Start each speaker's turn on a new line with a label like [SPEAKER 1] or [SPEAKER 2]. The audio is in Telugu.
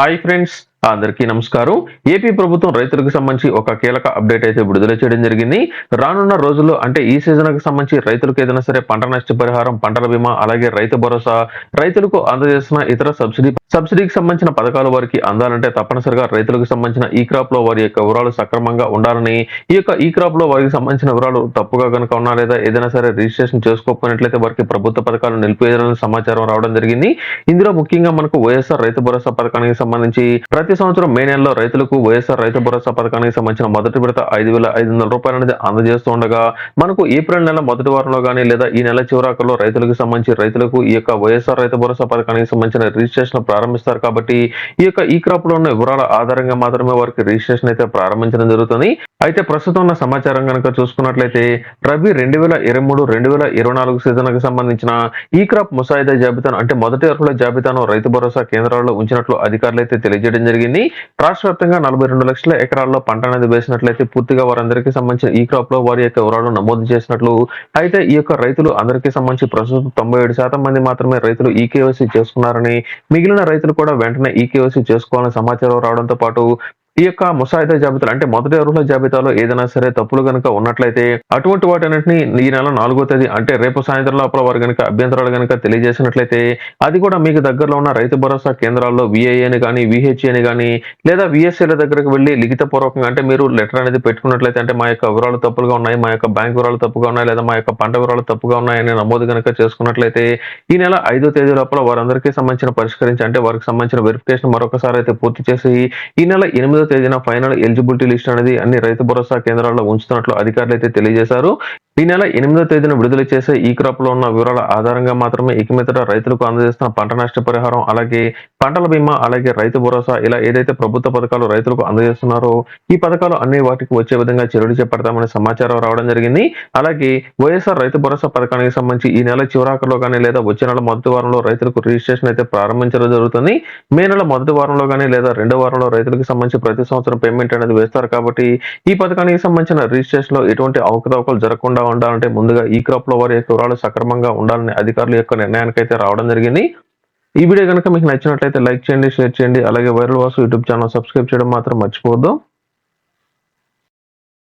[SPEAKER 1] హాయ్ ఫ్రెండ్స్ అందరికీ నమస్కారం. ఏపీ ప్రభుత్వం రైతులకు సంబంధించి ఒక కీలక అప్డేట్ అయితే విడుదల చేయడం జరిగింది. రానున్న రోజుల్లో అంటే ఈ సీజన్కి సంబంధించి రైతులకు ఏదైనా సరే పంట నష్ట పరిహారం పంటల బీమా అలాగే రైతు భరోసా రైతులకు అందజేస్తున్న ఇతర సబ్సిడీ సబ్సిడీకి సంబంధించిన పథకాలు వారికి అందాలంటే తప్పనిసరిగా రైతులకు సంబంధించిన ఈ క్రాప్లో వారి యొక్క వివరాలు సక్రమంగా ఉండాలని. ఈ యొక్క ఈ క్రాప్లో వారికి సంబంధించిన వివరాలు తప్పుగా కనుక ఉన్నా లేదా ఏదైనా సరే రిజిస్ట్రేషన్ చేసుకోకపోయినట్లయితే వారికి ప్రభుత్వ పథకాలు నిలిపివేయాలని సమాచారం రావడం జరిగింది. ఇందులో ముఖ్యంగా మనకు వైఎస్ఆర్ రైతు భరోసా పథకానికి సంబంధించి ప్రతి సంవత్సరం మే నెలలో రైతులకు వైఎస్ఆర్ రైతు భరోసా పథకానికి సంబంధించిన మొదటి విడత ఐదు వేల ఐదు వందల రూపాయలు అనేది అందజేస్తూ ఉండగా మనకు ఏప్రిల్ నెల మొదటి వారంలో కానీ లేదా ఈ నెల చివరాకల్లో రైతులకు సంబంధించి రైతులకు ఈ యొక్క వైఎస్ఆర్ రైతు భరోసా పథకానికి సంబంధించిన రిజిస్ట్రేషన్ ప్రారంభిస్తారు కాబట్టి ఈ యొక్క ఈ క్రాప్లో ఉన్న వివరాల ఆధారంగా మాత్రమే వారికి రిజిస్ట్రేషన్ అయితే ప్రారంభించడం జరుగుతుంది. అయితే ప్రస్తుతం ఉన్న సమాచారం కనుక చూసుకున్నట్లయితే రబీ రెండు వేల ఇరవై మూడు రెండు వేల ఇరవై నాలుగు సీజన్కి సంబంధించిన ఈ క్రాప్ ముసాయిదా జాబితాను అంటే మొదటి అర్హుల జాబితాను రైతు భరోసా కేంద్రాల్లో ఉంచినట్లు అధికారులు అయితే తెలియజేయడం జరిగింది. రాష్ట్ర వ్యాప్తంగా నలభై రెండు లక్షల ఎకరాల్లో పంట అనేది వేసినట్లయితే పూర్తిగా వారందరికీ సంబంధించిన ఈ క్రాప్లో వారి యొక్క వివరాలు నమోదు చేసినట్లు అయితే ఈ యొక్క రైతులు అందరికీ సంబంధించి ప్రస్తుతం తొంభై ఏడు శాతం మంది మాత్రమే రైతులు ఈ కేవైసీ చేసుకున్నారని మిగిలిన రైతులు కూడా వెంటనే ఈ కేవైసీ చేసుకోవాలని సమాచారం రావడంతో పాటు ఈ యొక్క ముసాయిదా జాబితాలు అంటే మొదటి అర్హుల జాబితాలో ఏదైనా సరే తప్పులు కనుక ఉన్నట్లయితే అటువంటి వాటన్నిటిని ఈ నెల నాలుగో తేదీ అంటే రేపు సాయంత్రం లోపల వారు కనుక అభ్యంతరాలు కనుక తెలియజేసినట్లయితే అది కూడా మీకు దగ్గరలో ఉన్న రైతు భరోసా కేంద్రాల్లో విఐఏని కానీ విహెచ్ఏని కానీ లేదా విఎస్ఏల దగ్గరకు వెళ్ళి లిఖిత పూర్వకంగా అంటే మీరు లెటర్ అనేది పెట్టుకున్నట్లయితే అంటే మా యొక్క వివరాలు తప్పులుగా ఉన్నాయి మా యొక్క బ్యాంక్ వివరాలు తప్పుగా ఉన్నాయి లేదా మా యొక్క పంట వివరాలు తప్పుగా ఉన్నాయని నమోదు కనుక చేసుకున్నట్లయితే ఈ నెల ఐదో తేదీ లోపల వారందరికీ సంబంధించిన పరిష్కరించి అంటే వారికి సంబంధించిన వెరిఫికేషన్ మరొకసారి అయితే పూర్తి చేసి ఈ నెల ఎనిమిది తేదీన ఫైనల్ ఎలిజిబిలిటీ లిస్ట్ అనేది అన్ని రైతు భరోసా కేంద్రాల్లో ఉంచుతున్నట్లు అధికారులు అయితే తెలియజేశారు. ఈ నెల ఎనిమిదో తేదీన విడుదల చేసే ఈ క్రాప్లో ఉన్న వివరాల ఆధారంగా మాత్రమే ఇక మీదట రైతులకు అందజేస్తున్న పంట నష్ట పరిహారం అలాగే పంటల బీమా అలాగే రైతు భరోసా ఇలా ఏదైతే ప్రభుత్వ పథకాలు రైతులకు అందజేస్తున్నారో ఈ పథకాలు అన్ని వాటికి వచ్చే విధంగా చర్యలు చేపడతామనే సమాచారం రావడం జరిగింది. అలాగే వైఎస్ఆర్ రైతు భరోసా పథకానికి సంబంధించి ఈ నెల చివరాకలో కానీ లేదా వచ్చే నెల మొదటి వారంలో రైతులకు రిజిస్ట్రేషన్ అయితే ప్రారంభించడం జరుగుతుంది. మే నెల మొదటి వారంలో కానీ లేదా రెండో వారంలో రైతులకు సంబంధించి ప్రతి సంవత్సరం పేమెంట్ అనేది వేస్తారు కాబట్టి ఈ పథకానికి సంబంధించిన రిజిస్ట్రేషన్లో ఎటువంటి అవకతవకలు జరగకుండా ఉండాలంటే ముందుగా ఈ క్రాప్లో వారి యొక్క వివరాలు సక్రమంగా ఉండాలని అధికారుల యొక్క నిర్ణయానికి అయితే రావడం జరిగింది. ఈ వీడియో కనుక మీకు నచ్చినట్లయితే లైక్ చేయండి షేర్ చేయండి అలాగే viral Vasu YouTube channel subscribe చేయడం మాత్రం మర్చిపోవద్దు.